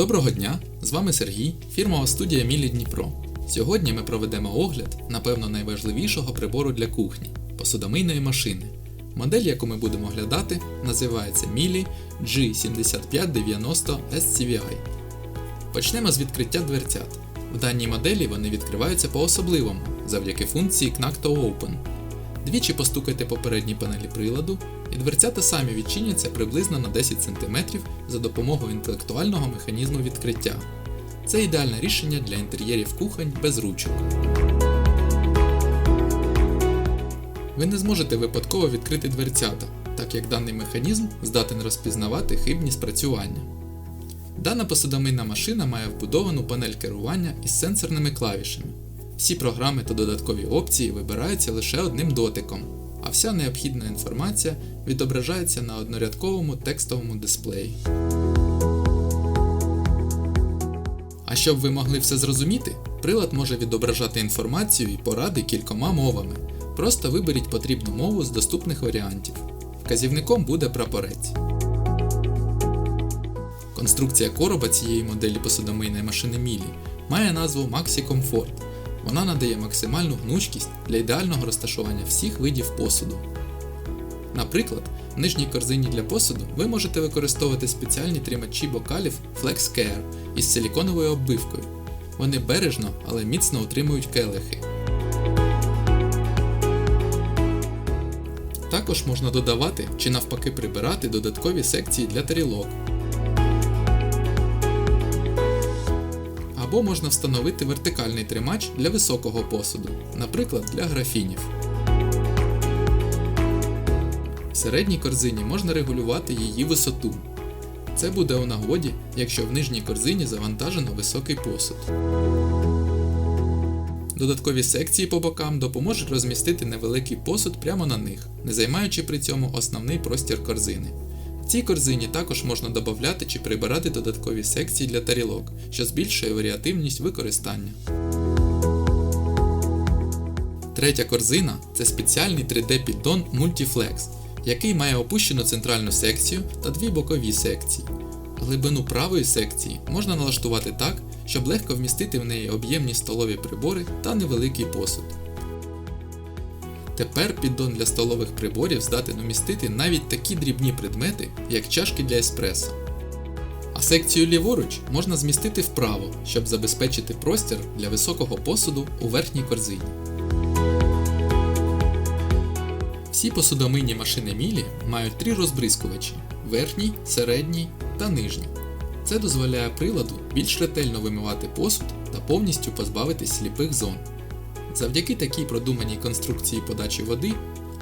Доброго дня! З вами Сергій, фірмова студія Мілі Дніпро. Сьогодні ми проведемо огляд, напевно, найважливішого прибору для кухні посудомийної машини. Модель, яку ми будемо оглядати, називається Мілі G7590 SCVI. Почнемо з відкриття дверцят. В даній моделі вони відкриваються по-особливому завдяки функції Knack Open. Двічі постукайте по передній панелі приладу, і дверцята самі відчиняться приблизно на 10 см за допомогою інтелектуального механізму відкриття. Це ідеальне рішення для інтер'єрів кухонь без ручок. Ви не зможете випадково відкрити дверцята, так як даний механізм здатен розпізнавати хибні спрацювання. Дана посудомийна машина має вбудовану панель керування із сенсорними клавішами. Всі програми та додаткові опції вибираються лише одним дотиком, а вся необхідна інформація відображається на однорядковому текстовому дисплеї. А щоб ви могли все зрозуміти, прилад може відображати інформацію і поради кількома мовами. Просто виберіть потрібну мову з доступних варіантів. Вказівником буде прапорець. Конструкція короба цієї моделі посудомийної машини Мілі має назву Maxi Comfort. Вона надає максимальну гнучкість для ідеального розташування всіх видів посуду. Наприклад, в нижній корзині для посуду ви можете використовувати спеціальні тримачі бокалів Flex Care із силіконовою оббивкою. Вони бережно, але міцно утримують келихи. Також можна додавати чи навпаки прибирати додаткові секції для тарілок. Або можна встановити вертикальний тримач для високого посуду, наприклад для графінів. В середній корзині можна регулювати її висоту. Це буде у нагоді, якщо в нижній корзині завантажено високий посуд. Додаткові секції по бокам допоможуть розмістити невеликий посуд прямо на них, не займаючи при цьому основний простір корзини. Цій корзині також можна додати чи прибирати додаткові секції для тарілок, що збільшує варіативність використання. Третя корзина це спеціальний 3D-піддон Multiflex, який має опущену центральну секцію та дві бокові секції. Глибину правої секції можна налаштувати так, щоб легко вмістити в неї об'ємні столові прибори та невеликий посуд. Тепер піддон для столових приборів здатен умістити навіть такі дрібні предмети, як чашки для еспресо. А секцію ліворуч можна змістити вправо, щоб забезпечити простір для високого посуду у верхній корзині. Всі посудомийні машини Мілі мають три розбризкувачі верхній, середній та нижній. Це дозволяє приладу більш ретельно вимивати посуд та повністю позбавитись сліпих зон. Завдяки такій продуманій конструкції подачі води,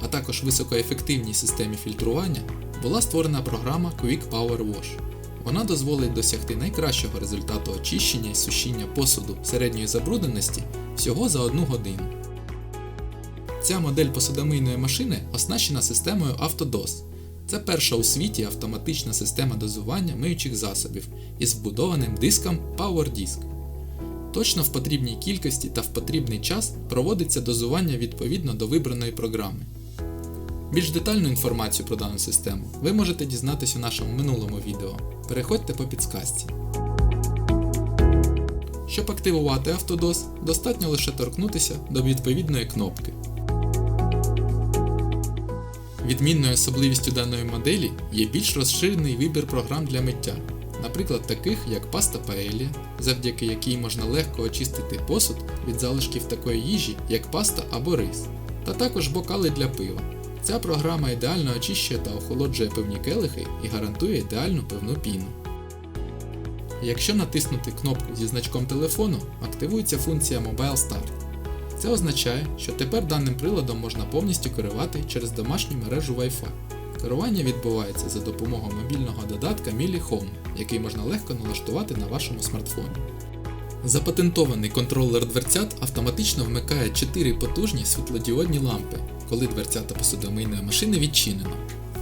а також високоефективній системі фільтрування, була створена програма Quick Power Wash. Вона дозволить досягти найкращого результату очищення і сушіння посуду середньої забрудненості всього за одну годину. Ця модель посудомийної машини оснащена системою Autodos. Це перша у світі автоматична система дозування миючих засобів із вбудованим диском PowerDisk. Точно в потрібній кількості та в потрібний час проводиться дозування відповідно до вибраної програми. Більш детальну інформацію про дану систему ви можете дізнатися у нашому минулому відео. Переходьте по підсказці. Щоб активувати автодоз, достатньо лише торкнутися до відповідної кнопки. Відмінною особливістю даної моделі є більш розширений вибір програм для миття, наприклад, таких як паста Paella, завдяки якій можна легко очистити посуд від залишків такої їжі, як паста або рис, та також бокали для пива. Ця програма ідеально очищує та охолоджує пивні келихи і гарантує ідеальну пивну піну. Якщо натиснути кнопку зі значком телефону, активується функція Mobile Start. Це означає, що тепер даним приладом можна повністю керувати через домашню мережу Wi-Fi. Керування відбувається за допомогою мобільного додатка Mili Home, який можна легко налаштувати на вашому смартфоні. Запатентований контролер дверцят автоматично вмикає 4 потужні світлодіодні лампи, коли дверцята посудомийної машини відчинено.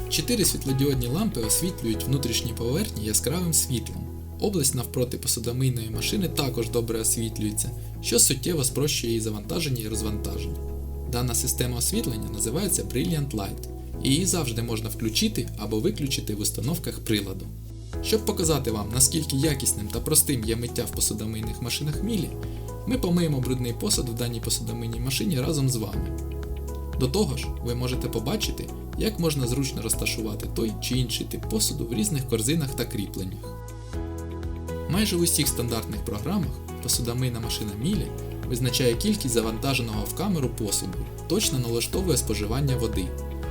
4 світлодіодні лампи освітлюють внутрішні поверхні яскравим світлом. Область навпроти посудомийної машини також добре освітлюється, що суттєво спрощує її завантаження і розвантаження. Дана система освітлення називається Brilliant Light, її завжди можна включити або виключити в установках приладу. Щоб показати вам, наскільки якісним та простим є миття в посудомийних машинах Мілі, ми помиємо брудний посуд в даній посудомийній машині разом з вами. До того ж, ви можете побачити, як можна зручно розташувати той чи інший тип посуду в різних корзинах та кріпленнях. Майже в усіх стандартних програмах посудомийна машина Мілі визначає кількість завантаженого в камеру посуду, точно налаштовує споживання води.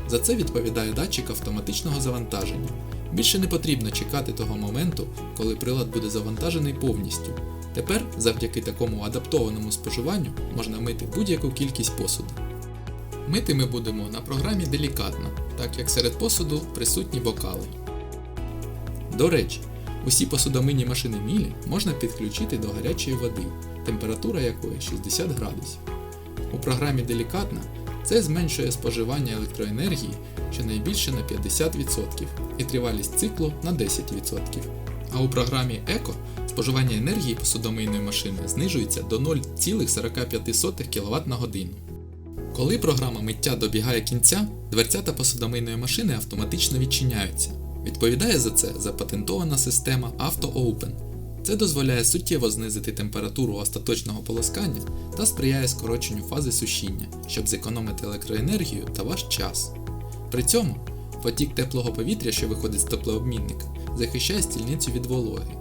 За це відповідає датчик автоматичного завантаження. Більше не потрібно чекати того моменту, коли прилад буде завантажений повністю. Тепер, завдяки такому адаптованому споживанню, можна мити будь-яку кількість посуду. Мити ми будемо на програмі делікатно, так як серед посуду присутні бокали. До речі, усі посудомийні машини Мілі можна підключити до гарячої води, температура якої 60 градусів. У програмі Делікатна це зменшує споживання електроенергії щонайбільше на 50% і тривалість циклу на 10%. А у програмі Еко споживання енергії посудомийної машини знижується до 0,45 кВт на годину. Коли програма миття добігає кінця, дверцята посудомийної машини автоматично відчиняються. Відповідає за це запатентована система Auto Open. Це дозволяє суттєво знизити температуру остаточного полоскання та сприяє скороченню фази сушіння, щоб зекономити електроенергію та ваш час. При цьому потік теплого повітря, що виходить з теплообмінника, захищає стільницю від вологи.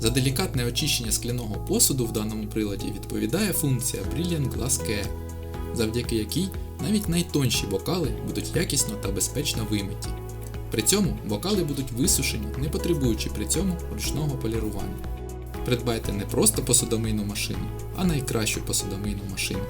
За делікатне очищення скляного посуду в даному приладі відповідає функція Brilliant Glass Care, завдяки якій навіть найтонші бокали будуть якісно та безпечно вимиті. При цьому бокали будуть висушені, не потребуючи при цьому ручного полірування. Придбайте не просто посудомийну машину, а найкращу посудомийну машину.